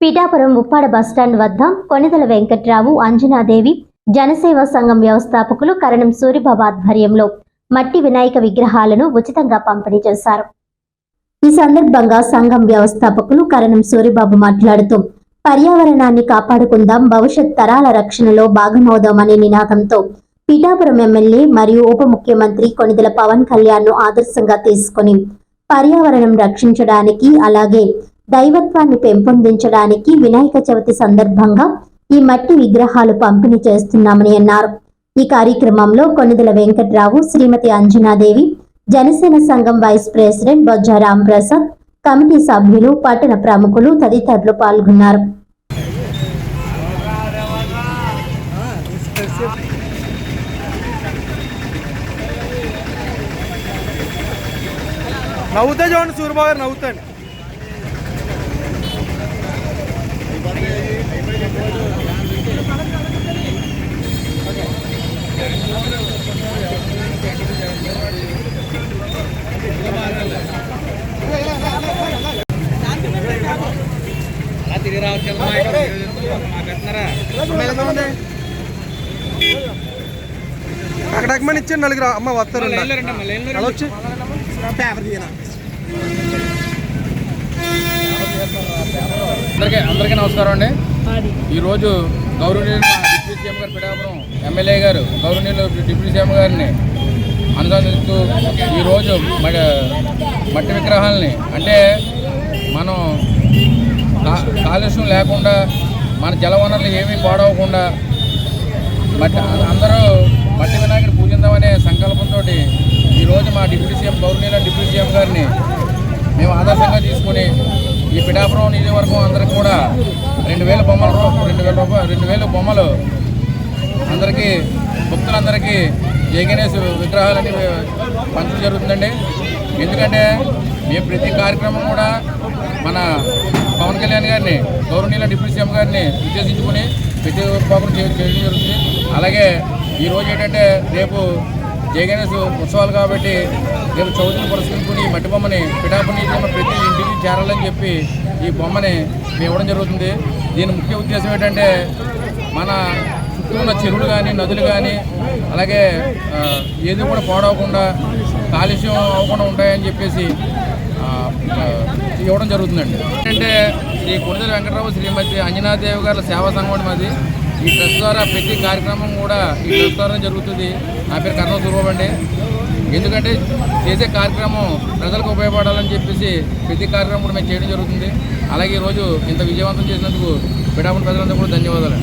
Pithapuram Uppada bus stand వద్ద కొనిదల వెంకట్రావు అంజనాదేవి జనసేవ సంఘం వ్యవస్థాపకులు కరణం సూరిబాబు ఆధ్వర్యంలో మట్టి వినాయక విగ్రహాలను ఉచితంగా పంపిణీ చేశారు. ఈ సందర్భంగా సంఘం వ్యవస్థాపకులు కరణం సూరిబాబు మాట్లాడుతూ పర్యావరణాన్ని కాపాడుకుందాం భవిష్యత్ తరాల రక్షణలో భాగమవుదామనే నినాదంతో పిఠాపురం ఎమ్మెల్యే మరియు ఉప ముఖ్యమంత్రి కొనిదెల పవన్ కళ్యాణ్ను ఆదర్శంగా తీసుకుని పర్యావరణం రక్షించడానికి అలాగే దైవత్వాన్ని పెంపొందించడానికి వినాయక చవితి సందర్భంగా ఈ మట్టి విగ్రహాలు పంపిణీ చేస్తున్నామని అన్నారు. ఈ కార్యక్రమంలో కొనిదెల వెంకట్రావు శ్రీమతి అంజనాదేవి జనసేన సంఘం vice president Bojja Ramprasad committee సభ్యులు పట్టణ ప్రముఖులు తదితరులు పాల్గొన్నారు. నవ్వుతా చూడండి సూర్యబాబు నవ్వుతాండి అక్కడక్కమని ఇచ్చాను నలుగురు అమ్మ వస్తారు అలా వచ్చి. అందరికీ అందరికీ నమస్కారం అండి. ఈరోజు గౌరవనీయులు డిప్యూటీ సీఎం గారు ఎమ్మెల్యే గారు గౌరవనీయులు డిప్యూటీ సీఎం గారిని అనుసంధిస్తూ ఈరోజు మడి మట్టి విగ్రహాలని అంటే మనం కాలుష్యం లేకుండా మన జలవనరులు ఏమీ పాడవకుండా మట్టి అందరూ మట్టి వినాయకుడు పూజిందామనే సంకల్పంతో ఈరోజు మా డిప్యూటీ సీఎం గౌరవనీయుల డిప్యూటీ సీఎం గారిని మేము ఆదర్శంగా తీసుకుని ఈ పిఠాపురం నియోజకవర్గం అందరికి కూడా వేల బొమ్మలు రెండు వేల రూపాయలు రెండు వేల బొమ్మలు. అందరికీ భక్తులందరికీ జై విగ్రహాలని పంచడం జరుగుతుందండి. ఎందుకంటే మేము ప్రతి కార్యక్రమం కూడా మన పవన్ కళ్యాణ్ గారిని గౌరవనీయుల డిప్యూటీ సీఎం గారిని ఉద్దేశించుకుని ప్రతి ఒక్కరు చేయడం జరుగుతుంది. అలాగే ఈరోజు ఏంటంటే రేపు జై ఉత్సవాలు కాబట్టి రేపు చవితిని పురస్కరించుకుని ఈ మట్టి బొమ్మని పిఠాపురం ప్రతి ఇంటికి చేరాలని చెప్పి ఈ బొమ్మని మేము ఇవ్వడం జరుగుతుంది. దీని ముఖ్య ఉద్దేశం ఏంటంటే మన చుట్టూ ఉన్న చెరువులు కానీ నదులు కానీ అలాగే ఏది కూడా పాడవకుండా కాలుష్యం అవ్వకుండా ఉంటాయని చెప్పేసి ఇవ్వడం జరుగుతుందండి. ఏంటంటే శ్రీ కొనిదల వెంకటరావు శ్రీమతి అంజనాదేవి గారి సేవా సంఘం మాది. ఈ ట్రస్ట్ ద్వారా ప్రతి కార్యక్రమం కూడా ఈ ట్రస్ట్ ద్వారా జరుగుతుంది. నా పేరు కర్ణ స్వరూపం అండి ఎందుకంటే చేసే కార్యక్రమం ప్రజలకు ఉపయోగపడాలని చెప్పేసి ప్రతి కార్యక్రమం కూడా మేము చేయడం జరుగుతుంది. అలాగే ఈరోజు ఇంత విజయవంతం చేసినందుకు పిఠాపురం ప్రజలందరూ కూడా ధన్యవాదాలు.